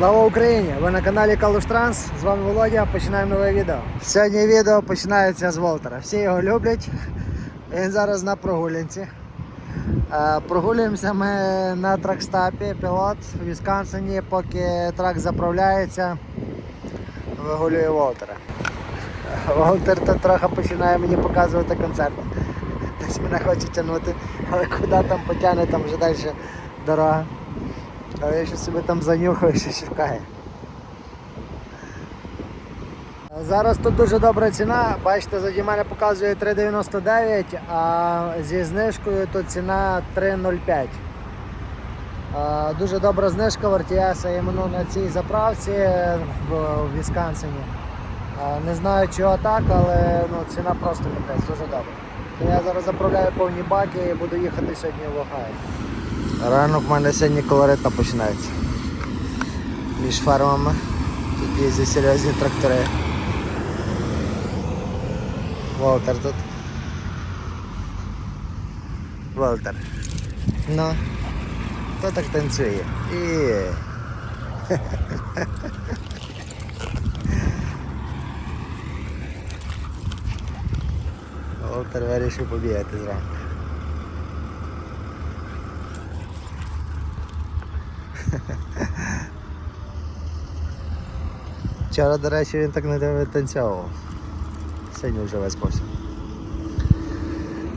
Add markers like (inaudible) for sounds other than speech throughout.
Слава Україні! Ви на каналі Калуш Транс. З вами Володя. Починаємо нове відео. Сьогодні відео починається з Волтера. Всі його люблять. Він зараз на прогулянці. Е, Прогулюємося ми на тракстапі, пілот в Вісконсині, поки трак заправляється, вигулює Волтера. Волтер то трохи починає мені показувати концерт. Десь мене хоче тягнути, але куди там потягне, там вже далі дорога. Але я ще себе там занюхаю, (laughs) що шукає. Зараз тут дуже добра ціна. Бачите, заді мене показує 3,99, а зі знижкою то ціна 3,05. Дуже добра знижка в RTS іменно на цій заправці в, в Вісконсині. Не знаю чого так, але ну, ціна просто капець, дуже добра. Я зараз заправляю повні баки і буду їхати сьогодні в Огайо. Ранок в мене сьогодні колорита починається. Між фермами. Тут їздять серйозні трактори. Волтер тут. Волтер. Ну. Хто так танцює? І... (laughs) Волтер вирішив побігати зранку. Вчора, до речі, він так не витанцьовував. Сьогодні вже виспався.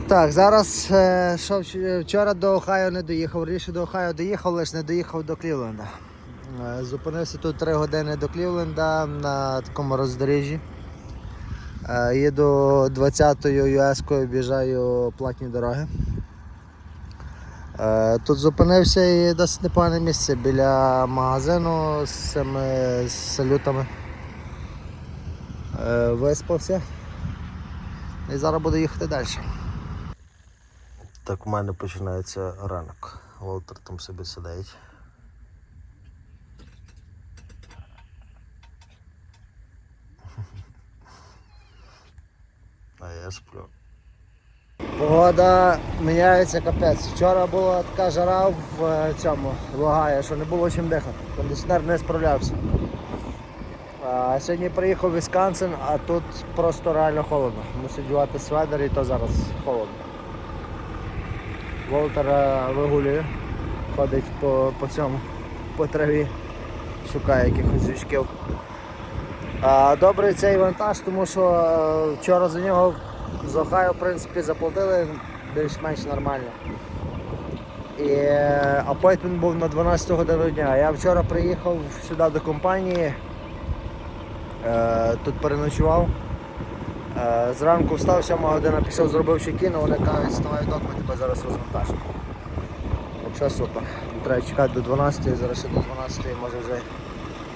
Так, зараз е, що вчора до Охайо не доїхав, раніше до Охайо доїхав, лише не доїхав до Клівленда. Е, Зупинився тут 3 години до Клівленда на такому роздоріжжі. Е, Їду 20-ю US-кою, об'їжджаю платні дороги. Е, Тут зупинився і досить непогане місце біля магазину з цими салютами. Е, Виспався. І зараз буду їхати далі. Так у мене починається ранок. Волтер там собі сидить. А я сплю. Погода міняється капець. Вчора була така жара в е, цьому в Огайо, що не було чим дихати. Кондиціонер не справлявся. А сьогодні приїхав в Вісконсин, а тут просто реально холодно. Мусить дівати сведер і то зараз холодно. Волтер е, вигулює, ходить по, по цьому, по траві, шукає якихось. А, добрий цей вантаж, тому що е, вчора за нього з Охайо в принципі заплатили більш-менш нормально. І е, апойтмент був на 12 годину дня. Я вчора приїхав сюди до компанії, тут переночував. Е, Зранку встав, 7 година пішов, зробив чекін, а вони кажуть, вставай док, ми тебе зараз розвантажимо. Взагалі супер. Треба чекати до 12, зараз ще до 12 може вже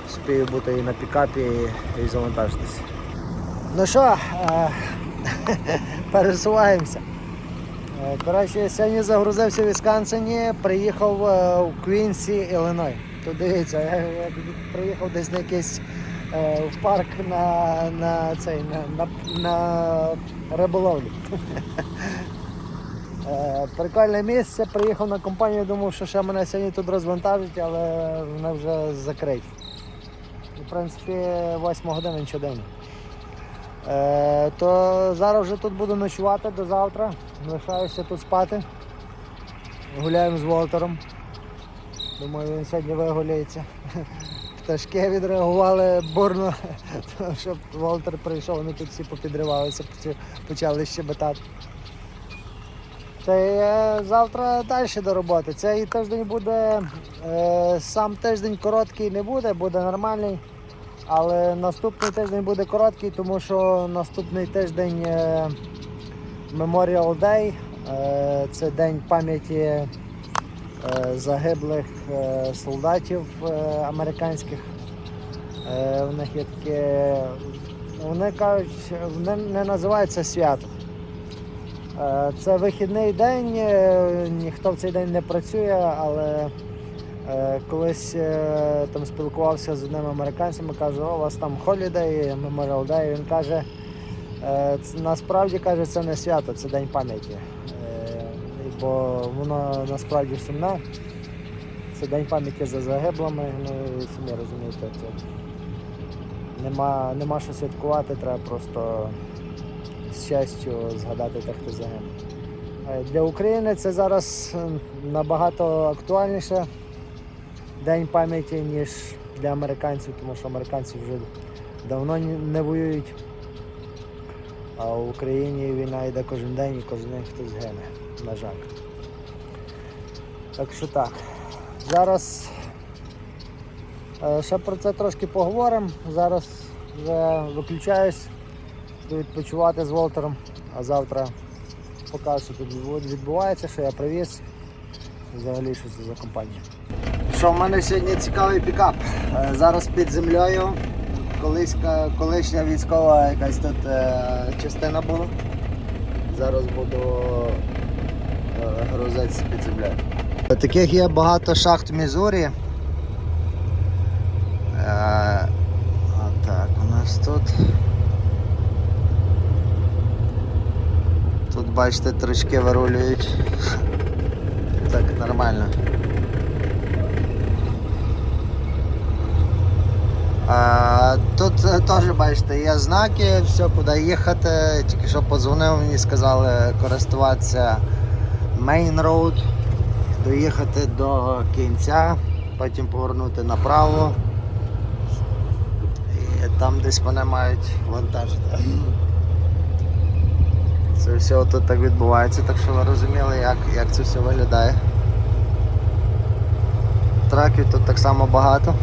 спію бути і на пікапі і, завантажитися. Ну що, е, (laughs) пересуваємося. Е, Коротше, сьогодні загрузився в Вісконсині, приїхав е, в Квінсі, Іллиной. Тут дивіться, я, приїхав десь на якийсь е, в парк на, на, цей, на, на, на риболовлю. (laughs) Е, Прикольне місце, приїхав на компанію, думав, що ще мене сьогодні тут розвантажить, але вони вже закриті. І, в принципі, 8 година нічого дивно. Е, то зараз вже тут буду ночувати до завтра. Лишаюся тут спати. Гуляємо з Волтером. Думаю, він сьогодні вигуляється. (laughs) Пташки відреагували бурно, (laughs) тому що Волтер прийшов, вони тут всі попідривалися, почали- щебетати. Та й е, завтра далі до роботи. Цей тиждень буде, е, сам тиждень короткий не буде, буде нормальний. Але наступний тиждень буде короткий, тому що наступний тиждень е, Memorial Day. Це день пам'яті загиблих е, солдатів е, американських. Е, у них є таке, вони кажуть, не називаються свято. Е, Це вихідний день, е, ніхто в цей день не працює, але е, колись е, там спілкувався з одним американцем і каже, у вас там Holiday, Memorial Day. Він каже, е, насправді каже, це не свято, це день пам'яті. Бо воно насправді сумне. Це день пам'яті за загиблими, ну і самі розумієте, це нема, нема що святкувати, треба просто з честю згадати тих, хто загинув. Е, Для України це зараз е, набагато актуальніше День пам'яті, ніж для американців, тому що американці вже давно не воюють. А в Україні війна йде кожен день і кожен день хтось гине, на жаль. Так що так. Зараз е, ще про це трошки поговоримо. Зараз вже виключаюсь, буду відпочивати з Волтером, а завтра покажу, що тут відбувається, що я привіз. Взагалі, що це за компанія. Що в мене сьогодні цікавий пікап. Е, Зараз під землею. Колись, колишня військова якась тут е, частина була. Зараз буду грузитися під землею. Таких є багато шахт в Мізурі. Е, а так, у нас тут. Тут бачите, трички вирулюють. Так, нормально. А, тут е, теж бачите, є знаки, все куди їхати. Тільки що подзвонив, мені сказали користуватися Main Road, доїхати до кінця, потім повернути направо. І там десь вони мають вантажити. Це все тут так відбувається, так що ви розуміли, як, як це все виглядає. Траків тут так само багато.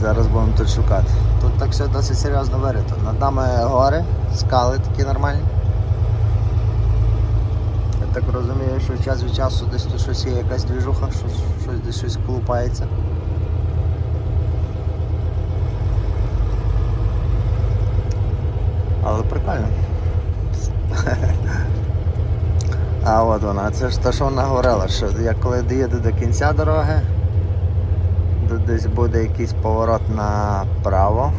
Зараз будемо тут шукати. Тут так все досить серйозно вирито. Над нами гори, скали такі нормальні. Я так розумію, що час від часу десь тут щось є якась двіжуха, щось, щось десь щось колупається. Але прикольно. (laughs) А от вона, це ж те, що вона говорила, що як коли доїде до кінця дороги, десь буде якийсь поворот направо.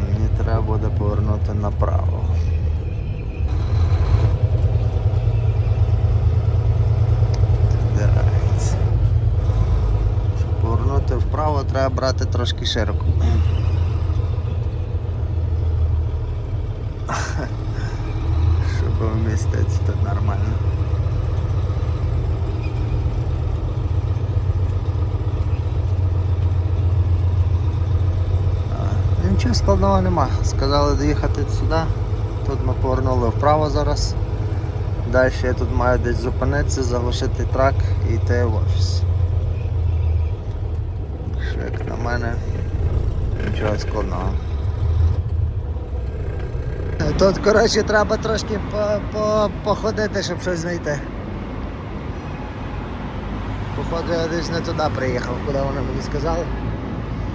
Мені треба буде повернути направо. Щоб вправо, треба брати трошки широко. (laughs) Щоб вміститися тут нормально. А, Нічого складного нема. Сказали доїхати сюди. Тут ми повернули вправо зараз. Далі я тут маю десь зупинитися, заглушити трак і йти в офіс. Що як на мене, нічого складного. Тут, коротше, треба трошки по, по, походити, щоб щось знайти. Походу я десь не туди приїхав, куди вони мені сказали.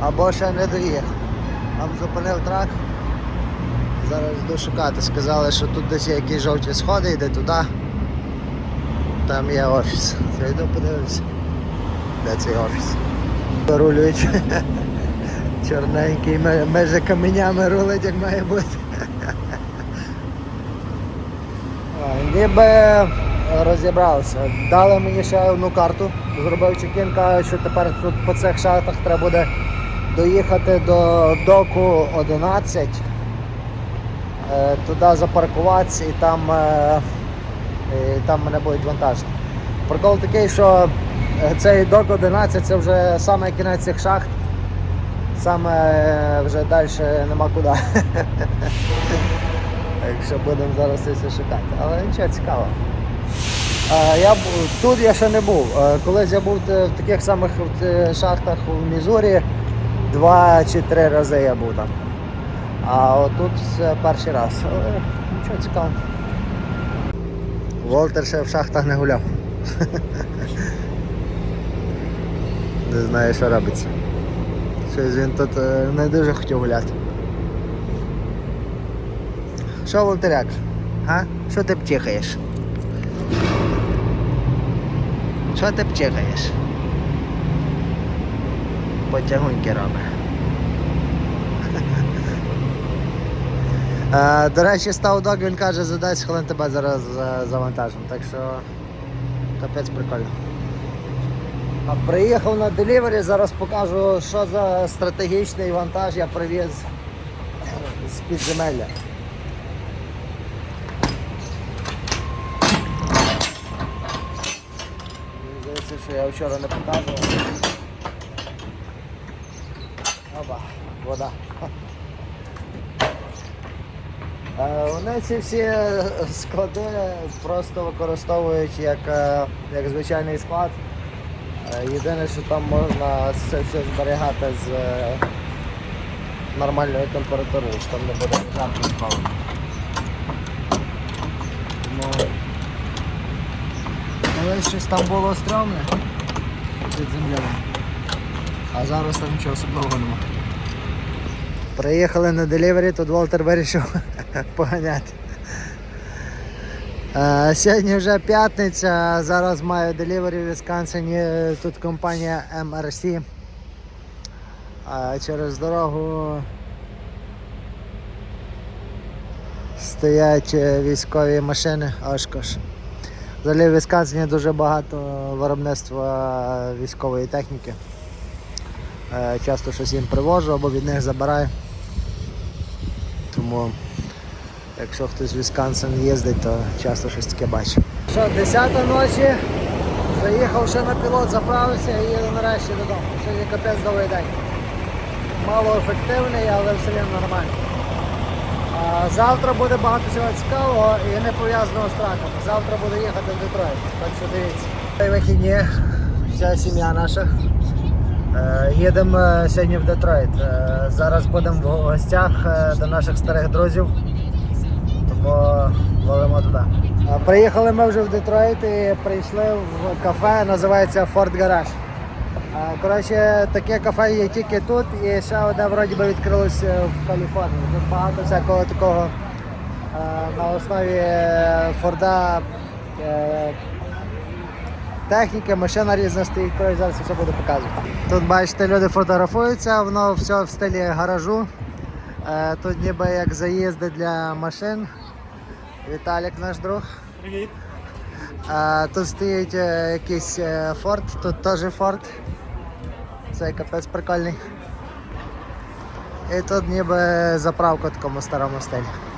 Або ще не доїхав. Там зупинив трак. Зараз йду шукати. Сказали, що тут десь є якісь жовті сходи, йде туди. Там є офіс. Зайду подивлюся. Де цей офіс? Рулюють. (laughs) Чорненький, ме- межі каменями рулить, як має бути. (laughs) Ніби розібрався. Дали мені ще одну карту, зробив чекін, кажуть, що тепер тут по цих шахтах треба буде доїхати до доку 11, е, туди запаркуватися і там, е, і там мене будуть вантажити. Прикол такий, що е, цей док 11 це вже саме кінець цих шахт. Саме вже далі нема куди. (laughs) Якщо будемо зараз це шукати. Але нічого цікаво. Я, тут я ще не був. Колись я був в таких самих шахтах у Мізурі. Два чи три рази я був там. А отут перший раз. Але нічого цікавого. Волтер ще в шахтах не гуляв. (laughs) Не знаю, що робиться. Щось він тут е, не дуже хотів гуляти. Що, Волтеряк? А? Що ти пчихаєш? Що ти пчихаєш? Потягуньки робить. До речі, став дог, він каже, за 10 хвилин тебе зараз завантажимо. Так що капець прикольно. Приїхав на делівері, зараз покажу, що за стратегічний вантаж я привіз з підземелля. Здається, що я вчора не показував. Опа, вода. Е, Вони ці всі склади просто використовують як, е, як звичайний склад. Е, Єдине, що там можна це все зберігати з е, нормальною температурою, що там не буде жарко ні. Тому колись щось там було стрьомне під землею. А зараз там нічого особливого немає. Приїхали на делівері, тут Волтер вирішив (laughs) поганяти. Е, Сьогодні вже п'ятниця, зараз маю делівері в Вісконсині, тут компанія MRC. Через дорогу стоять е, військові машини Oshkosh. Взагалі в Вісконсині дуже багато виробництва військової техніки. Е, Часто щось їм привожу або від них забираю. Тому якщо хтось в Вісконсин їздить, то часто щось таке бачу. Що, 10 ночі, заїхав ще на пілот, заправився і їду нарешті додому. Сьогодні капець довгий день. Мало ефективний, але все рівно нормально. А завтра буде багато всього цікавого і не пов'язаного з траками. Завтра буду їхати в Детройт, так що дивіться. Вихідні, вся сім'я наша. Е, Їдемо е, сьогодні в Детройт. Е, Зараз будемо в гостях до наших старих друзів. Тому валимо туди. Приїхали ми вже в Детройт і прийшли в кафе, називається Garage. Е, Коротше, таке кафе є тільки тут і ще одне вроді би відкрилося в Каліфорнії. Тут багато всякого такого на основі Форда техніки, машина різна стоїть, коротше, зараз все буду показувати. Тут бачите, люди фотографуються, воно все в стилі гаражу. Е, Тут ніби як заїзди для машин. Віталік наш друг. Привіт. Тут стоїть е, якийсь е, форт, тут теж форт. Це капець прикольний. І тут ніби заправка в такому старому стилі.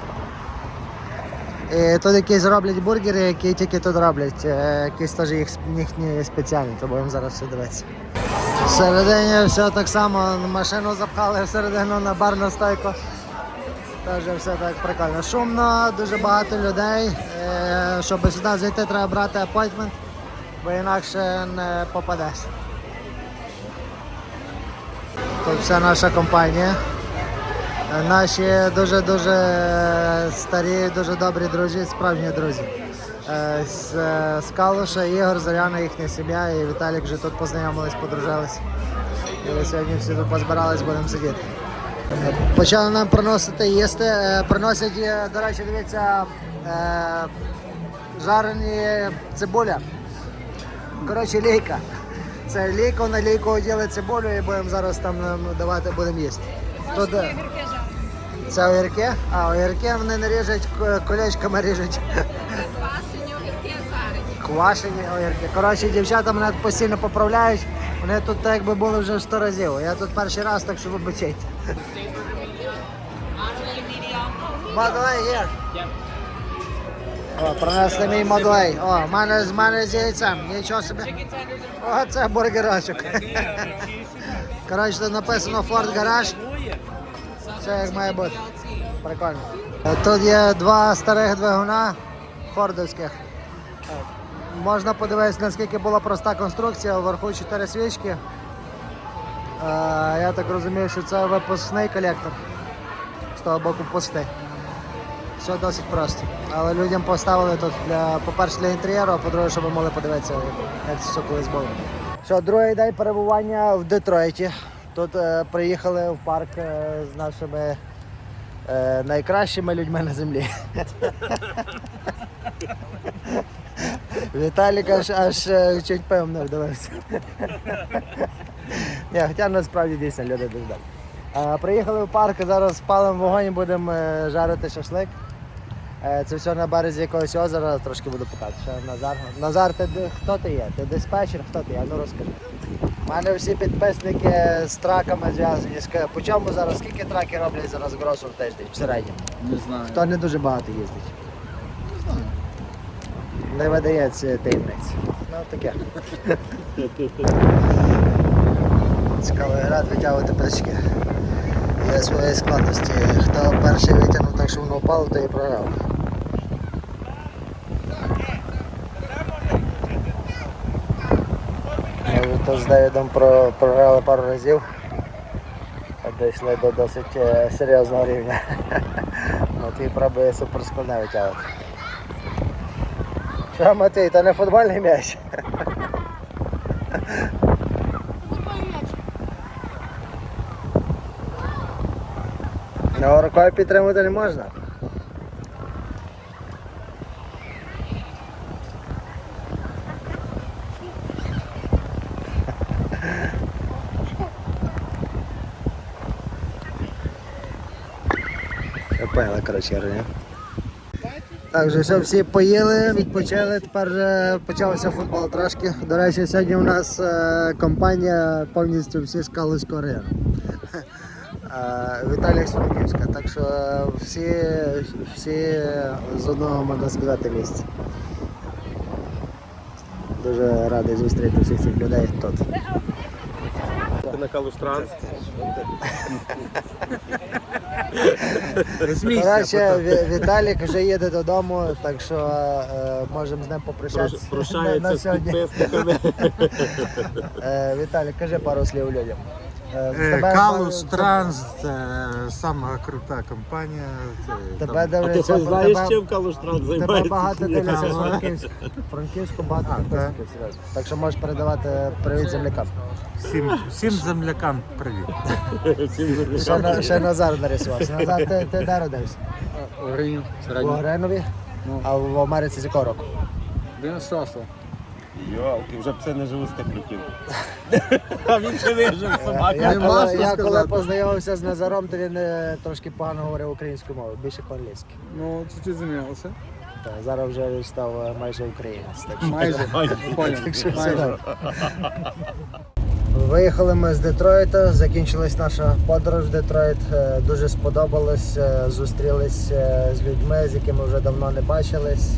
І тут якісь роблять бургери, які тільки тут роблять. Е, Якісь теж їх їхні спеціальні, то будемо зараз все дивитися. Всередині все так само машину запхали всередину на барну стойку. Теж все так прикольно. Шумно, дуже багато людей. Е, Щоб сюди зайти, треба брати апойтмент, бо інакше не попадеш. Тут вся наша компанія. Наші дуже-дуже старі, дуже добрі друзі, справжні друзі. Е, З, е, з Калуша, Ігор, Зоряна, їхня сім'я і Віталік вже тут познайомились, подружились. І сьогодні всі тут позбирались, будемо сидіти. Почали нам приносити їсти. Е, Приносять, до речі, дивіться, жарені цибуля. Коротше, лійка. Це лійка, на лійку діли цибулю і будемо зараз там давати, будемо їсти. Тут, це огірки, а огірки вони не ріжуть, колечками ріжуть. Квашені огірки жарені. Квашені огірки. Коротше, дівчата мене постійно поправляють. Вони тут так якби були вже 100 разів. Я тут перший раз, так що вибачайте. Моделей є. О, принесли мій моделей. О, в мене мене з яйцем. Нічого собі. О, це бургерочок. Коротше, тут написано Ford Garage. Все як має бути. Прикольно. Е, Тут є два старих двигуна фордовських. Можна подивитися, наскільки була проста конструкція, вверху 4 свічки. Е, Я так розумію, що це випускний колектор. З того боку пустий. Все досить просто. Але людям поставили тут для, по-перше, для інтер'єру, а по-друге, щоб ви могли подивитися, як це все колись було. Що, другий день перебування в Детройті. Тут е, приїхали в парк е, з нашими е, найкращими людьми на землі. Віталік аж, аж чуть певно вдавався. Ні, хоча насправді дійсно люди дуже добрі. Е, Приїхали в парк, зараз спалимо вогонь будемо жарити шашлик. Е, Це все на березі якогось озера, трошки буду показувати. Ще Назар. Назар, ти хто ти є? Ти диспетчер, хто ти є? Ну розкажи. У мене всі підписники з траками зв'язані. По чому зараз? Скільки траки роблять зараз гросу в тиждень в середньому? Не знаю. Хто не дуже багато їздить? Не знаю. Не видається таємниць. Ну таке. Цікавий град витягувати пачки. Є свої складності. Хто перший витягнув так, що воно впало, то і програв. Тут з Девідом про- програли пару разів. Дійшли до досить е, серйозного рівня. (laughs) Ну, ти пробує суперскладне витягувати. Що, Матвій, то не футбольний м'яч? Ну, рукою підтримувати не можна. Я поняла, коротше, Ірина. Так, вже все, всі поїли, відпочили, тепер вже почався футбол трошки. До речі, сьогодні у нас е, компанія повністю всі з Калузького. Е, Віталій з Так що всі, всі з одного можна сказати місця. Дуже радий зустріти всіх цих людей тут. на Калустранс. Коротше, Ві- Віталік вже їде додому, так що е, можемо з ним попрощатися на, на з сьогодні. підписниками. (laughs) Е, Віталій, кажи пару слів людям. Е, Е, тебе- Калуш Транс це сама крута компанія. Це, Тебе там, А ти дивляться, хоч знаєш, тебе, чим Калустранс тебе займається? багато дивляться з Цікаво. Франківську. Франківську багато підписників, серйозно. Так що можеш передавати привіт землякам. Всім, всім землякам привіт. Ще, на- ще Назар нарисувався. Назар, ти, ти де родився? Гриню, У Гренові? Ну. А в Америці з якого року? 96 Йолки, вже пси не живуть з тих років. (laughs) А він ще вижив Я, собака. я, Нема коли, що я коли сказати. познайомився з Назаром, то він е, трошки погано говорив українською мовою, більше по-англійськи. Ну, чуть-чуть змінилося. Так, зараз вже він став е, майже українець. Так що, Майже. Понял. (laughs) так що все Майже. добре. Виїхали ми з Детройта, закінчилась наша подорож в Детройт. Е, Дуже сподобалось. е, Зустрілись е, з людьми, з якими вже давно не бачились.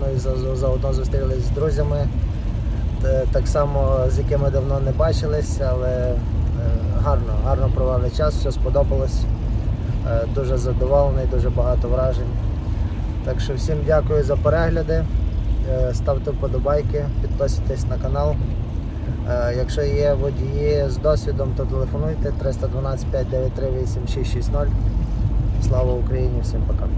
Ну і за- за- заодно зустрілись з друзями, так само з якими давно не бачились, але гарно, гарно провели час, все сподобалось. Дуже задоволений, дуже багато вражень. Так що всім дякую за перегляди. Ставте вподобайки, підписуйтесь на канал. Е, Якщо є водії з досвідом, то телефонуйте 312 593 8660. Слава Україні, всім пока.